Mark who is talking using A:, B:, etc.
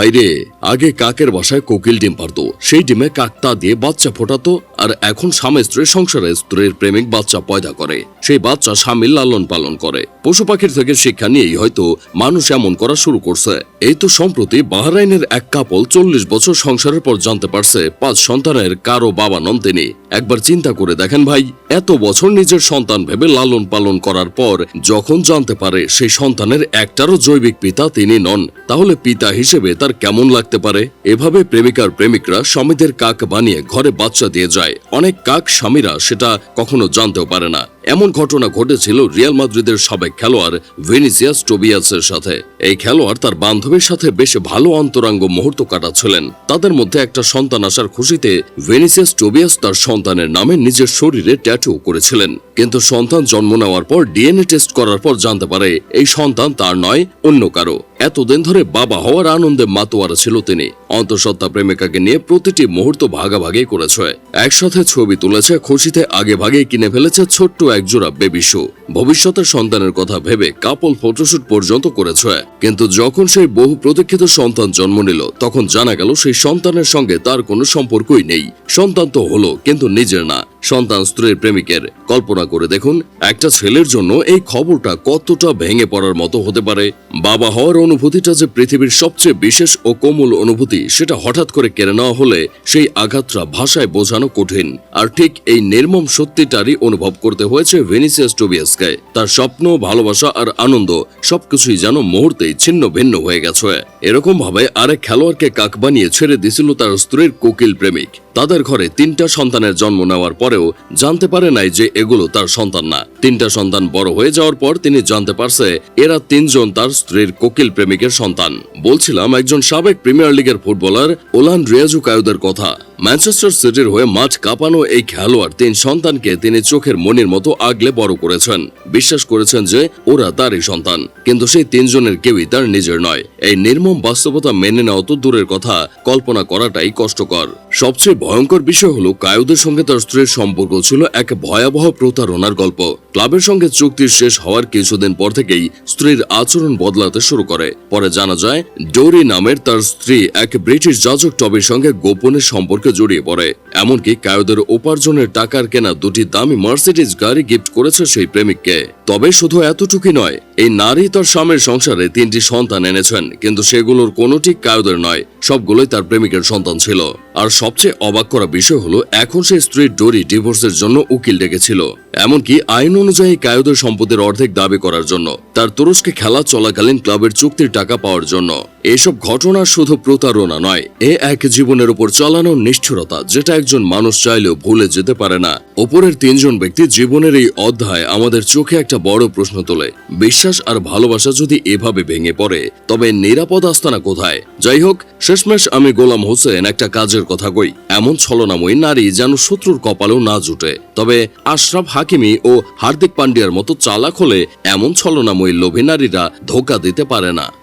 A: ভাইরে আগে কাকের বাসায় কোকিল ডিম পারত। সেই ডিমে কাকতা দিয়ে বাচ্চা ফোটাতো, আর এখন স্বামী স্ত্রীর সংসারে স্ত্রীর প্রেমিক বাচ্চা পয়দা করে। সেই বাচ্চা স্বামীর লালন পালন করে। পশু পাখির থেকে শিক্ষা নিয়েই হয়তো মানুষ এমন করা শুরু করছে। এই তো সম্প্রতি বাহরাইনের এক কাপল চল্লিশ বছর সংসারের পর জানতে পারছে পাঁচ সন্তানের কারও বাবা নন তিনি। একবার চিন্তা করে দেখেন ভাই, এত বছর নিজের সন্তান ভেবে লালন পালন করার পর যখন জানতে পারে সেই সন্তানের একটারও জৈবিক পিতা তিনি নন, তাহলে পিতা হিসেবে তার কেমন লাগতে পারে? এভাবে প্রেমিকার প্রেমিকরা স্বামীদের কাক বানিয়ে ঘরে বাচ্চা দিয়ে যায়। অনেক কাক স্বামীরা সেটা কখনো জানতেও পারে না। এমন ঘটনা ঘটেছিল রিয়াল মাদ্রিদের সাবেক খেলোয়াড় ভেনিসিয়াস টোবিয়াসের সাথে। এই খেলোয়াড় তার বান্ধবীর সাথে বেশ ভালো অন্তরাঙ্গ মুহূর্ত কাটাচ্ছিলেন। তাদের মধ্যে একটা সন্তান আসার খুশিতে ভেনিসিয়াস টোবিয়াস তার সন্তানের নামে নিজের শরীরে ট্যাটু করেছিলেন। কিন্তু সন্তান জন্ম নেওয়ার পর ডিএনএ টেস্ট করার পর জানতে পারে, এই সন্তান তার নয়, অন্য কারও। এতদিন ধরে বাবা হওয়ার আনন্দে মাতোয়ারা ছিল তিনি। অন্তঃসত্ত্বা প্রেমিকাকে নিয়ে প্রতিটি মুহূর্ত ভাগাভাগি করেছে। একসাথে ছবি তুলেছে, খুশিতে আগে ভাগে কিনে ফেলেছে ছোট্ট একজোড়া বেবি শু ভবিষ্যতের সন্তানের কথা ভেবে কাপল ফটোশুট পর্যন্ত করেছে। কিন্তু যখন সেই বহু প্রতীক্ষিত সন্তান জন্ম নিল, তখন জানা গেল সেই সন্তানের সঙ্গে তার কোনো সম্পর্কই নেই। সন্তান তো হলো, কিন্তু নিজের না। সন্তান স্ত্রীর প্রেমিকের কল্পনা করে দেখুন, একটা ছেলের জন্য এই খবরটা কতটা ভেঙে পড়ার মতো হতে পারে। বাবা হওয়ার অনুভূতিটা যে পৃথিবীর সবচেয়ে বিশেষ ও কোমল অনুভূতি, সেটা হঠাৎ করে কেড়ে নেওয়া হলে সেই আঘাতটা ভাষায় বোঝানো কঠিন। আর ঠিক এই নির্মম সত্যিটারই অনুভব করতে হয়েছে ভেনিসিয়াস টোবিয়াসকে। তার স্বপ্ন, ভালোবাসা আর আনন্দ সবকিছুই যেন মুহূর্তেই ছিন্ন ভিন্ন হয়ে গেছে। এরকম ভাবে আরেক খেলোয়াড়কে কাক বানিয়ে ছেড়ে দিছিল তার স্ত্রীর কোকিল প্রেমিক। তাদের ঘরে তিনটা সন্তানের জন্ম নেওয়ার পরেও জানতে পারে নাই যে এগুলো তার সন্তান না। তিনটা সন্তান বড় হয়ে যাওয়ার পর তিনি জানতে পারছে এরা তিনজন তার স্ত্রীর কোকিল প্রেমিকের সন্তান। বলছিলাম একজন সাবেক প্রিমিয়ার লিগের ফুটবলার ওলান রিয়াজু কায়ুদের কথা। ম্যানচেস্টার সিটির হয়ে মাঠ কাঁপানো এই খেলোয়াড় তিন সন্তানকে তিনি চোখের মনির মতো আগলে বড় করেছেন। বিশ্বাস করেছেন যে ওরা তারই সন্তান, কিন্তু সেই তিনজনের কেউই তার নিজের নয়। এই নির্মম বাস্তবতা মেনে নেওয়া তো দূরের কথা, কল্পনা করাটাই কষ্টকর। সবচেয়ে ভয়ঙ্কর বিষয় হলো কায়ুদের সঙ্গে তার স্ত্রীর সম্পর্ক ছিল এক ভয়াবহ প্রতারণার গল্প। ক্লাবের সঙ্গে চুক্তি শেষ হওয়ার কিছুদিন পর থেকেই স্ত্রীর আচরণ বদলাতে শুরু করে। পরে জানা যায়, ডোরি নামের তার স্ত্রী এক ব্রিটিশ যাজক টবির সঙ্গে গোপনে সম্পর্কে জড়িয়ে পড়ে। এমনকি কায়দের উপার্জনের টাকার কেনা দুটি দামি মার্সিডিজ গাড়ি গিফট করেছে সেই প্রেমিককে। তবে শুধু এতটুকুই নয় এই নারী তার স্বামীর সংসারে তিনটি সন্তান এনেছেন, কিন্তু সেগুলোর কোনোটি কায়দের নয়, সবগুলোই তার প্রেমিকের সন্তান ছিল। আর সবচেয়ে অবাক করা বিষয় হলো, এখন সে স্ত্রী ডোরি ডিভোর্সের জন্য উকিল ডেকেছিল। এমনকি আইন অনুযায়ী কায়দের সম্পদের অর্ধেক দাবি করার জন্য, তার তুরস্কে খেলা চলাকালীন ক্লাবের চুক্তির টাকা পাওয়ার জন্য। এসব ঘটনা শুধু প্রতারণা নয়, এ এক জীবনের উপর চালানো নিষ্ঠুরতা, যেটা একজন মানুষ চাইলেও ভুলে যেতে পারে না। ওপরের তিনজন ব্যক্তি জীবনের এই অধ্যায় আমাদের চোখে একটা বড় প্রশ্ন তোলে। বিশ্বাস আর ভালোবাসা যদি এভাবে ভেঙে পড়ে, তবে নিরাপদ আস্তানা কোথায়? যাই হোক, শেষমেশ আমি গোলাম হোসেন একটা কাজের কথা কই। এমন ছলনাময়ী নারী যেন শত্রুর কপালেও না জুটে। তবে আশরাফ হাকিমি ও হার্দিক পান্ডিয়ার মতো চালাক হলে এমন ছলনাময়ী লোভী নারীরা ধোকা দিতে পারে না।